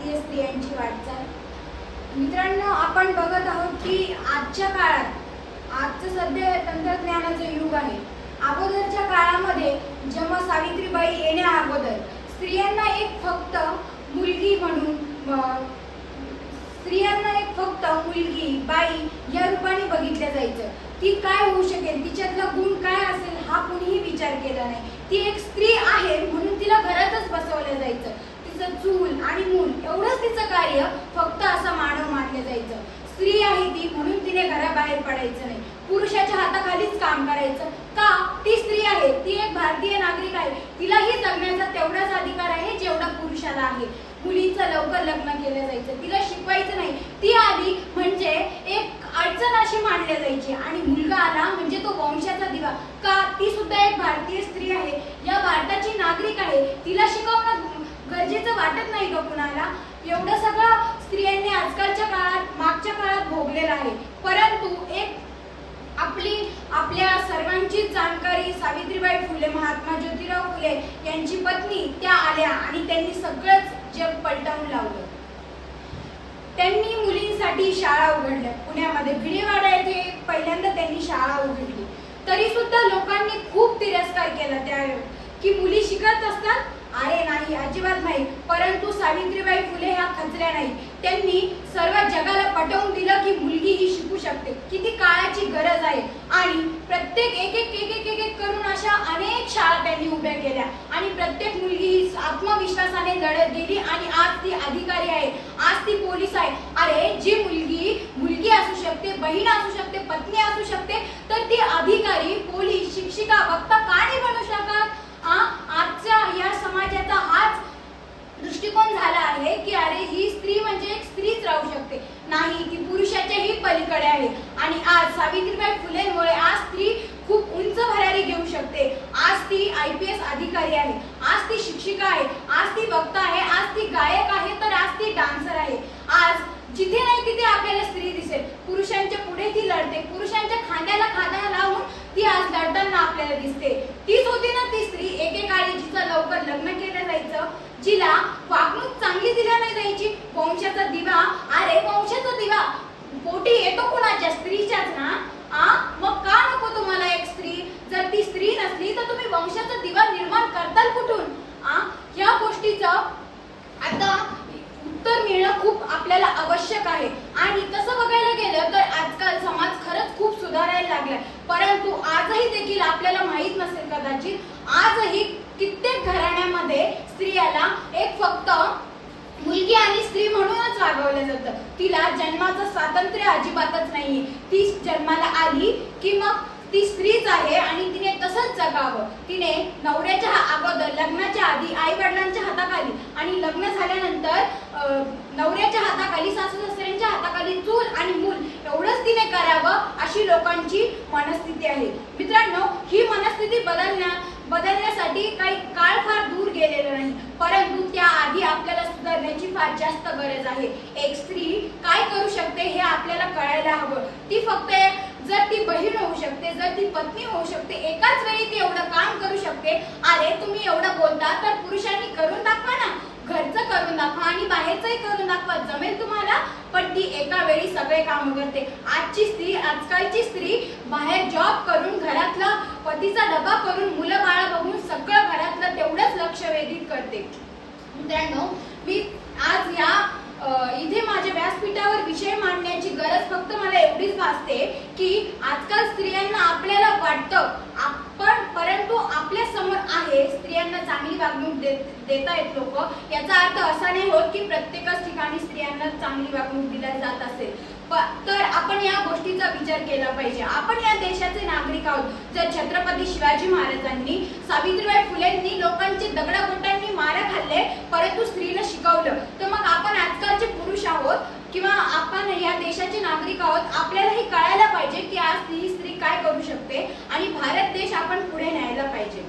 भारतीय स्त्रियांची वाटचाल. मित्रांनो आपण बघत आहोत की आजच्या काळात आजचं सध्या तंत्रज्ञानाचं युग आहे. अगोदरच्या काळामध्ये जेव्हा सावित्रीबाई येण्या अगोदर स्त्रियांना एक फक्त मुलगी म्हणून स्त्रियांना एक फक्त मुलगी बाई या रूपाने बघितलं जायचं. ती काय होऊ शकेल? तिच्यातला गुण काय असेल? हा कुणीही विचार केला नाही. ती एक स्त्री आहे म्हणून तिला घरातच बसवलं जायचं. तिचं चूल आणि मूल एवढंच तिचं कार्य फक्त असं मानव मानलं जायचं. स्त्री आहे ती म्हणून तिने घराबाहेर पडायचं नाही. पुरुषाच्या हाताखालीच काम करायचं. का? ती स्त्री आहे ती एक भारतीय नागरिक आहे. तिलाही जगण्याचा तेवढाच अधिकार आहे जेवढा पुरुषाला आहे. मुलीचं लवकर लग्न केलं जायचं. तिला शिकवायचं नाही. ती आली म्हणजे एक अडचण अशी मानल्या जायची. आणि मुलगा आला म्हणजे तो वंशाचा दिवा. का? ती सुद्धा एक भारतीय स्त्री आहे. या भारताची नागरिक आहे. तिला शिकव वाटत नाही का कुणाला. एवढं सगळं स्त्रियांनी आजकालच्या काळात मागच्या काळात भोगलेलं आहे. परंतु एक आपली आपल्या सर्वांची जाणकारी सावित्रीबाई फुले महात्मा ज्योतिराव फुले यांची पत्नी त्या आल्या आणि त्यांनी सगळंच जग पलटवून लावलं. त्यांनी मुलींसाठी शाळा उघडल्या. पुण्यामध्ये भिडेवाडा येथे पहिल्यांदा त्यांनी शाळा उघडली. तरी सुद्धा लोकांनी खूप तिरस्कार केला त्या की मुली शिकत असतात अरे नाही अजिबात नाही. परंतु सावित्रीबाई फुले ह्या खचल्या नाही त्यांनी सर्व जगाला पटवून दिलं की मुलगी ही शिकू शकते. किती काळाची गरज आहे. आणि प्रत्येक एक एक एक एक एक एक करून अशा अनेक शाळा त्यांनी उभ्या केल्या. आणि प्रत्येक मुलगी ही आत्मविश्वासाने लढत गेली आणि आज ती अधिकारी आहे. आज ती पोलीस आहे. अरे जी मुलगी मुलगी असू शकते बहीण असू शकते पत्नी असू शकते तर ती अधिकारी पोलीस शिक्षिका वक्ता का नाही बनू शकत आ आजच्या या समाजाचा हाच दृष्टिकोन झाला आहे की अरे ही स्त्री म्हणजे एक स्त्रीच राहू शकते नाही ती पुरुषाच्याही पलीकडे आहे आणि आज सावित्रीबाई फुलेंमुळे आज स्त्री खूप उंच भरारी घेऊ शकते आज ती आय पी एस अधिकारी आहे आज ती शिक्षिका आहे आज ती वक्ता आहे आज ती गायक आहे तर आज ती डान्सर आहे आज जिथे नाही तिथे आपल्याला स्त्री दिसेल पुरुषांच्या पुढे ती लढते. पुरुषांच्या खांद्याला खांदा लावून ती आज लढताना आपल्याला दिसते. तीच होती ना ती स्त्री. एकेकाळी जिचं लवकर लग्न केलं जायचं जिला वागणूक चांगली दिल्या नाही जायची. वंशाचा दिवा अरे वंशाचा दिवा. पोटी येतो कोणाच्या? स्त्रीच्याच ना? आ? मग का नको तुम्हाला एक स्त्री? जर ती स्त्री नसली तर तुम्ही वंशाचा दिवा निर्माण करताल कुठून? आ? या गोष्टीचं आता उत्तर मिळणं खूप आपल्याला आवश्यक आहे. आणि तसं बघायला गेलं तर आजकाल समाज खरंच खूप सुधारायला लागलाय परंतु आजही देखील आपल्याला माहीत नसेल कदाचित आजही कित्येक घराण्यामध्ये स्त्रियाला एक फक्त मुलगी आणि स्त्री म्हणूनच वागवलं जातं. तिला जन्माचं स्वातंत्र्य अजिबातच नाही ती जन्माला आली की मग ती स्त्रीच आहे आणि तिने तसंच जगावं. तिने नवऱ्याच्या अगोदर लग्नाच्या आधी आई वडिलांच्या हाताखाली आणि लग्न झाल्यानंतर नवऱ्याच्या हाताखाली सासू सासऱ्यांच्या हाताखाली चूल आणि मूल एवढंच तिने करावं अशी लोकांची मनस्थिती आहे. बदलण्या बदलण्यासाठी काही काळ फार दूर गेलेला नाही. परंतु त्याआधी आपल्याला सुधारण्याची फार जास्त गरज आहे. एक स्त्री काय करू शकते हे आपल्याला कळायला हवं. ती फक्त जर ती बहीण होऊ शकते जर ती पत्नी होऊ शकते एकाच वेळी ती एवढं काम करू शकते. अरे तुम्ही एवढं बोलता तर पुरुषांनी करून दाखवा ना. घरचं करून दाखवा आणि बाहेरचंही करून दाखवा. जमेल तुम्हाला पण ती एका वेळी सगळे काम करते. आजची स्त्री आजकालची स्त्री बाहेर जॉब करून डबा करून मुलं बाळा बघून सगळं घरातलं तेवढंच लक्ष वेधित करते. मित्रांनो मी आज या इथे माझ्या व्यासपीठावर विषय मांडण्याची गरज फक्त मला एवढीच भासते की आजकाल स्त्रियांना आपल्याला वाटतं आपण परंतु आपल्यासमोर आहे स्त्रियांना चांगली वागणूक देत देता येत लोक. याचा अर्थ असा नाही होत की प्रत्येकच ठिकाणी स्त्रियांना चांगली वागणूक दिल्या जात असेल. प- तर आपण या गोष्टीचा विचार केला पाहिजे. आपण या देशाचे नागरिक आहोत. जर छत्रपती शिवाजी महाराजांनी सावित्रीबाई फुलेंनी लोकांचे दगडागोटांनी मारा खाल्ले परंतु स्त्रीला शिकवलं. तर मग आपण आजकालचे पुरुष आहोत किंवा आपण या देशाचे नागरिक आहोत आपल्याला हे कळायला पाहिजे की आज ही स्त्री काय करू शकते आणि भारत देश आपण पुढे न्यायला पाहिजे.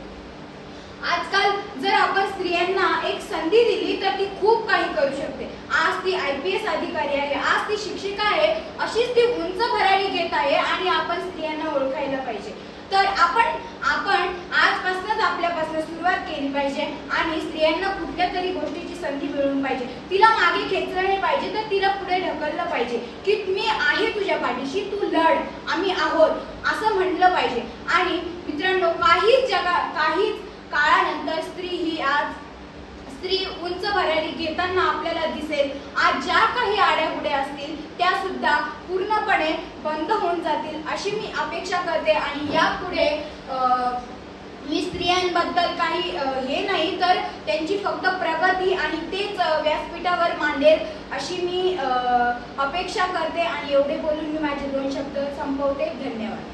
आजकाल जर आपण स्त्रियांना एक संधी दिली तर ती खूप काही करू शकते. आज ती आय पी एस अधिकारी आहे आज ती शिक्षिका आहे अशीच ती उंच भरारी घेत आहे आणि आपण स्त्रियांना ओळखायला पाहिजे. तर आपण आपण आजपासूनच आपल्यापासून सुरुवात केली पाहिजे आणि स्त्रियांना कुठल्या तरी गोष्टीची संधी मिळून पाहिजे. तिला मागे खेचलं नाही पाहिजे तर तिला पुढे ढकललं पाहिजे की मी आहे तुझ्या पाठीशी तू लढ आम्ही आहोत असं म्हटलं पाहिजे. आणि मित्रांनो काहीच जगा काहीच काळानंतर स्त्री ही आज स्त्री उंच भरारी घेताना आपल्याला दिसेल. अशी मी अपेक्षा करते आणि यापुढे मी स्त्रियांबद्दल काही हे नाही तर त्यांची फक्त प्रगती आणि तेच व्यासपीठावर मांडेल अशी मी अपेक्षा करते आणि एवढे बोलून मी माझे दोन शब्द संपवते. धन्यवाद.